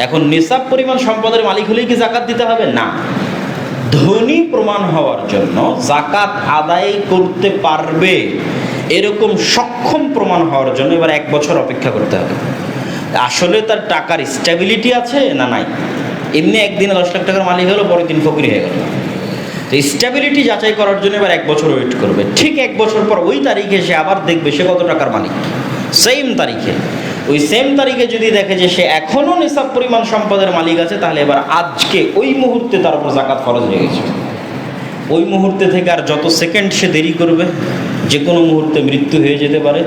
এখন নিসাব পরিমাণ সম্পদের মালিক হলেই কি জাকাত দিতে হবে? না। ধনী প্রমাণ হওয়ার জন্য জাকাত আদায় করতে পারবে। এরকম সক্ষম প্রমাণ হওয়ার জন্য এবার এক বছর অপেক্ষা করতে হবে। আসলে তার টাকার স্টেবিলিটি আছে না নাই? এমনি একদিনে দশ লাখ টাকার মালিক হলো, পরের দিন ফকির হয়ে গেল। তো স্টেবিলিটি যাচাই করার জন্য এবার এক বছর ওয়েট করবে। ঠিক এক বছর পর ওই তারিখে সে আবার দেখবে সে কত টাকার মালিক। সেম তারিখে। ওই সেম তারিখে যদি দেখে যে সে এখনও নিসাব পরিমাণ সম্পদের মালিক আছে, তাহলে এবার আজকে ওই মুহূর্তে তার উপর জাকাত ফরজ হয়ে গেছে। ওই মুহূর্তে থেকে আর যত সেকেন্ড সে দেরি করবে যে কোনো মুহূর্তে মৃত্যু হয়ে যেতে পারে,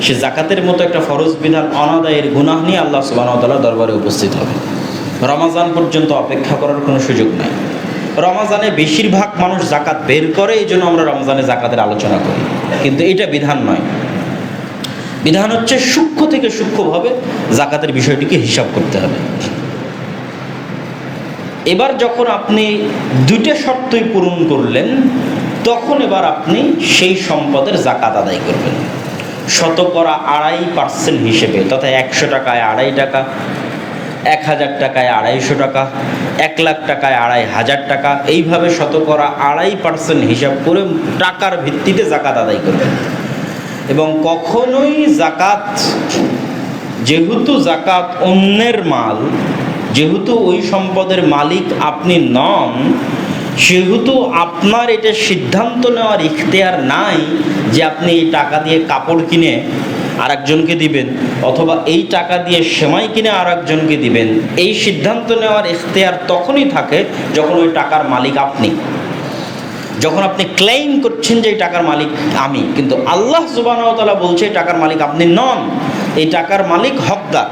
সে জাকাতের মতো একটা ফরজ বিধান, অনাদায়ের গুনাহ নিয়ে আল্লাহ সুবাহতাল্লাহ দরবারে উপস্থিত হবে। রমাজান পর্যন্ত অপেক্ষা করার কোনো সুযোগ নাই। রমাজানে বেশিরভাগ মানুষ জাকাত বের করে, এই জন্য আমরা রমজানে জাকাতের আলোচনা করি। কিন্তু এটা বিধান নয়। বিধান হচ্ছে সূক্ষ্ম থেকে সূক্ষ্মভাবে জাকাতের বিষয়টিকে হিসাব করতে হবে। এবার যখন আপনি দুইটা শর্তই পূরণ করলেন, তখন এবার আপনি সেই সম্পদের জাকাত আদায় করবেন। শতকরা আড়াই পার্সেন্ট হিসেবে, তথা একশো টাকায় আড়াই টাকা, এক হাজার টাকায় আড়াইশো টাকা, এক লাখ টাকায় আড়াই হাজার টাকা, এইভাবে শতকরা আড়াই পার্সেন্ট হিসাব করে টাকার ভিত্তিতে জাকাত আদায় করবেন। এবং কখনোই জাকাত যেহেতু জাকাত অন্যের মাল, যেহেতু ওই সম্পদের মালিক আপনি নন, সেহেতু আপনার এটা সিদ্ধান্ত নেওয়ার ইখতিয়ার নাই যে আপনি এই টাকা দিয়ে কাপড় কিনে আরেকজনকে দিবেন, অথবা এই টাকা দিয়ে সেমাই কিনে আর একজনকে দিবেন। এই সিদ্ধান্ত নেওয়ার ইখতিয়ার তখনই থাকে যখন ওই টাকার মালিক আপনি। যখন আপনি ক্লেইম করছেন যে এই টাকার মালিক আমি, কিন্তু আল্লাহ সুবাহতালা বলছে, এই টাকার মালিক আপনি নন, এই টাকার মালিক হকদার।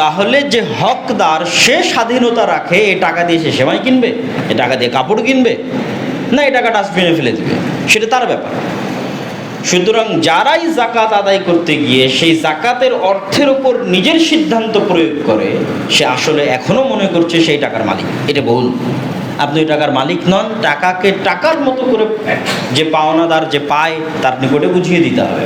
তাহলে যে হকদার, সে স্বাধীনতা রাখে, এই টাকা দিয়ে সে সেমাই কিনবে এ টাকা দিয়ে কাপড় কিনবে, না এই টাকা ডাস্টবিনে ফেলে দিবে, সেটা তার ব্যাপার। সুতরাং যারাই জাকাত আদায় করতে গিয়ে সেই জাকাতের অর্থের ওপর নিজের সিদ্ধান্ত প্রয়োগ করে, সে আসলে এখনও মনে করছে সেই টাকার মালিক, এটা ভুল। আপনি ওই টাকার মালিক নন, টাকাকে টাকার মতো করে যে পাওনাদার যে পায়, তার নিকটে বুঝিয়ে দিতে হবে।